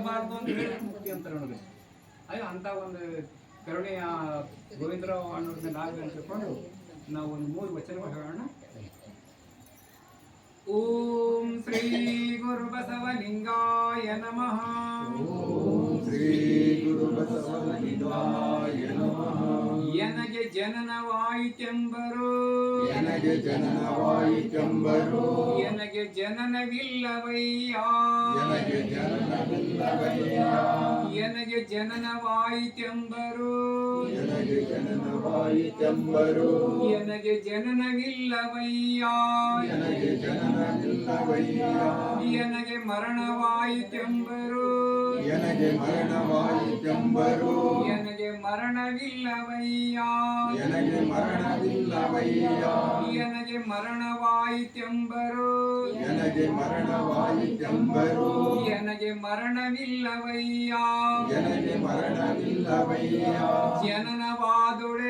ಕೊಡಬಾರ್ದು ಅಂತ ಹೇಳಿ ಮುಕ್ತಿ ಅಂತ ನನಗೆ ಅಯ್ಯೋ ಅಂತ ಒಂದು ಕರುಣೆಯ ಗೋವಿಂದರಾವ್ ಅನ್ನೋದ್ರ ಮೇಲೆ ಆಗಲಿ ಅಂತ ತಿಳ್ಕೊಂಡು ನಾವು ಒಂದು ಮೂರು ವಚನಗಳು ಹೇಳೋಣ. ಓಂ ಶ್ರೀ ಗುರು ಬಸವಲಿಂಗಾಯ ನಮಃ. ಶ್ರೀ ಗುರು ಬಸವಲಿಂಗಾಯ ನಮಃ. ನನಗೆ ಜನನವಾಯಿತೆಂಬರು ನನಗೆ ಜನನವಾಯಿತೆಂಬರು ಎನಗೆ ಜನನವಿಲ್ಲವಯ್ಯ. ನನಗೆ ಜನನವಿಲ್ಲವಯ್ಯ. ನನಗೆ ಜನನವಾಯಿತೆಂಬರು ಜನನವಾಯಿತೆಂಬರು ನನಗೆ ಜನನವಿಲ್ಲವಯ್ಯ ನನಗೆ ಜನನವಿಲ್ಲವಯ್ಯ ನನಗೆ ಮರಣವಾಯಿತೆಂಬರು ನನಗೆ ಮರಣವಾಯಿತೆಂಬರು ನನಗೆ ಮರಣವಿಲ್ಲವಯ್ಯ ನನಗೆ ಮರಣವಿಲ್ಲವಯ್ಯ ನನಗೆ ಮರಣವಾಯಿತೆಂಬರು ನನಗೆ ಮರಣವಾಯಿತೆಂಬರು ನನಗೆ ಮರಣವಿಲ್ಲವಯ್ಯ ನನಗೆ ಮರಣವಿಲ್ಲವಯ್ಯ ಜನನವಾದೊಡೆ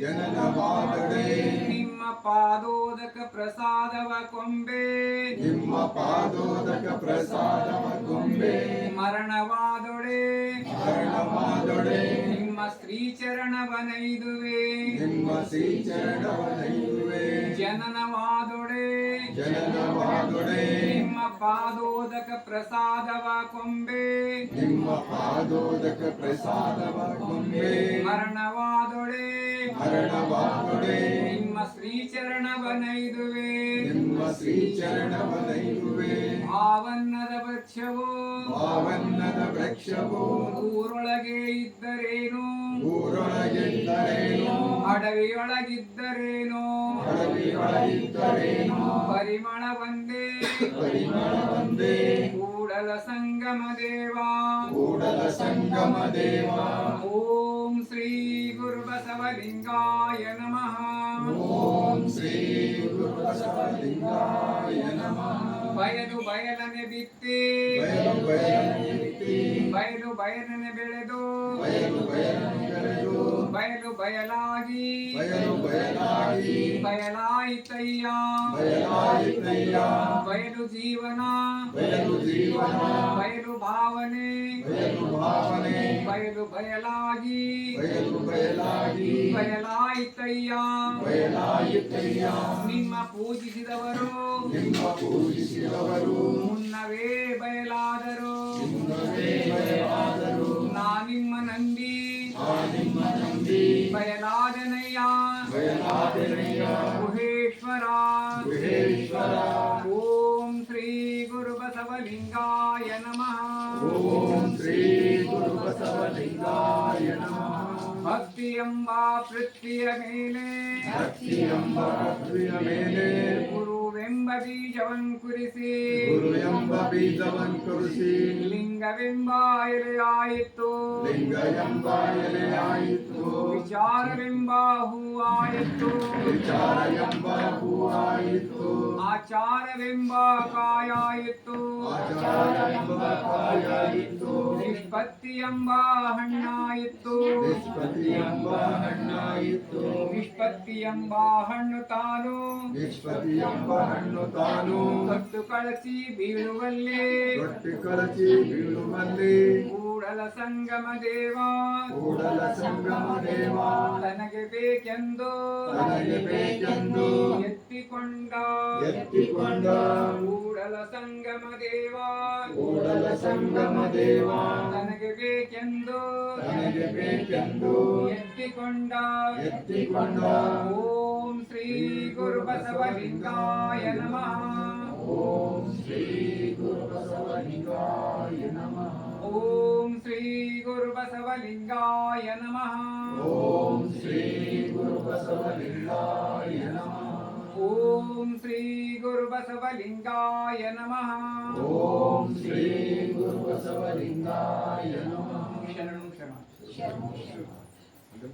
ಜನನವಾದಡೆ ನಿಮ್ಮ ಪಾದೋದಕ ಪ್ರಸಾದವ ಕೊಂಬೆ. ನಿಮ್ಮ ಪಾದೋದಕ ಪ್ರಸಾದವ ಕೊಂಬೆ. ಮರಣವಾದೊಡೆ. ಮರಣವಾದೊಡೆ. ನಿಮ್ಮ ಶ್ರೀಚರಣವನೈದುವೆ. ನಿಮ್ಮ ಶ್ರೀಚರಣವನೈದುವೆ. ಜನನವಾದೊಡೆ. ಜನನವಾದೊಡೆ. ನಿಮ್ಮ ಪಾದೋದಕ ಪ್ರಸಾದವ ಕೊಂಬೆ. ನಿಮ್ಮ ಪಾದೋದಕ ಪ್ರಸಾದವ ಕೊಂಬೆ. ಮರಣವಾದೊಡೆ ಮರಣವಾದೊಡೆ ನಿಮ್ಮ ಶ್ರೀ ಶ್ರೀಚರಣವನೈದುವೆ. ನಿಮ್ಮ ಶ್ರೀಚರಣವನೈದುವೆ. ಆವನ್ನದ ವೃಕ್ಷವು. ಭಾವನ್ನದ ವೃಕ್ಷವು. ಊರೊಳಗೆ ಇದ್ದರೇನು. ಊರೊಳಗಿದ್ದರೇನು ಅಡವಿಯೊಳಗಿದ್ದರೇನು. ಅಡವಿಯೊಳಗಿದ್ದರೇನು. ಪರಿಮಳ ಒಂದೇ. ಪರಿಮಳ ಒಂದೇ. ಕೂಡಲ ಸಂಗಮ ದೇವ. ಕೂಡಲ ಸಂಗಮ ದೇವ. ಓಂ ಶ್ರೀ ಗುರು ಬಸವಲಿಂಗಾಯ ನಮಃ ಓಂ ಶ್ರೀ ಗುರು ಬಸವಲಿಂಗಾಯ ನಮಃ ಬಯಲು ಬಯಲನೆ ಬಿತ್ತಿ ಬಯಲು ಬಯಲನೆ ಬಿತ್ತಿ, ಬಯಲು ಬಯಲನೆ ಬೆಳೆದು ಬಯಲು ಬಯಲನೆ ಬೆಳೆದು ಬಯಲು ಬಯಲಾಗಿ ಬಯಲು ಬಯಲಾಗಿ ಬಯಲಾಯಿತಯ್ಯ ಬಯಲಾಯಿತಯ್ಯ ಬಯಲು ಜೀವನ ಬಯಲು ಜೀವನ ಬಯಲು ಭಾವನೆ ಬಯಲು ಭಾವನೆ ಬಯಲು ಬಯಲಾಗಿ ಬಯಲು ಬಯಲಾಗಿ ಬಯಲಾಯಿತಯ್ಯ ಬಯಲಾಯಿತಯ್ಯ ನಿಮ್ಮ ಪೂಜಿಸಿದವರು ನಿಮ್ಮ ಪೂಜಿಸಿದವರು ಮುನ್ನವೇ ಬಯಲಾದರು गुहेश्वरा ॐ श्री गुरुबसवलिङ्गाय नमः ॐ श्री गुरुबसवलिङ्गाय नमः भक्ति अम्बा पृथ्वी मेले भक्ति अम्बा पृथ्वी मेले ಎಂಬ ಬೀಜವನ್ ಕುರಿಸಿ. ಗುರು ಎಂಬ ಬೀಜವನ್ನು ಕುರಿಸಿ. ಲಿಂಗವೆಂಬ ಎಲೆಯಾಯಿತು ಲಿಂಗ ಎಂಬ ಎಲೆಯಾಯಿತು ವಿಚಾರವೆಂಬ ಹೂವಾಯಿತು. ವಿಚಾರ ಎಂಬ ಹೂವಾಯಿತು. ಆಚಾರವೆಂಬ ಕಾಯಾಯಿತು. ಆಚಾರ ಎಂಬ ಕಾಯಾಯಿತು. ನಿಷ್ಪತ್ತಿ ಎಂಬ ಹಣ್ಣಾಯಿತು. ನಿಷ್ಪತ್ತಿ ಎಂಬ ಹಣ್ಣಾಯಿತು. ನಿಷ್ಪತ್ತಿ ಎಂಬ ಹಣ್ಣು ತಾನು. ನಿಷ್ಪತ್ತಿ ಎಂಬ ಹಣ್ಣು ತಾನು ಕಟ್ಟು ಕಳಚಿ ಬೀಳುವಲ್ಲಿ. ರೊಟ್ಟಿ ಕಳಚಿ ಬೀಳುವಲ್ಲಿ. ಕೂಡಲ ಸಂಗಮ ದೇವ. ಕೂಡಲ ಸಂಗಮ ದೇವ. ತನಗೆ ಬೇಕೆಂದು. ತನಗೆ ಬೇಕೆಂದು. ಎತ್ತಿಕೊಂಡ. ಎತ್ತಿಕೊಂಡ. ಕೂಡಲ ಸಂಗಮ ದೇವ. ಕೂಡಲ ಸಂಗಮ ದೇವ. ತನಗೆ ಬೇಕೆಂದು. ತನಗೆ ಬೇಕೆಂದು. ಎತ್ತಿಕೊಂಡ. ಎತ್ತಿಕೊಂಡ. ಓಂ श्रीगुरुबसवलिङ्गाय नमः ॐ श्री गुरुबसवलिङ्गाय नमः ॐ श्री नमः ॐ श्रीगुरुबसवलिङ्गाय नमः ॐ श्री गुरुबसवलिङ्गाय नमः ॐ श्री नमः शरणं शरणं शरणं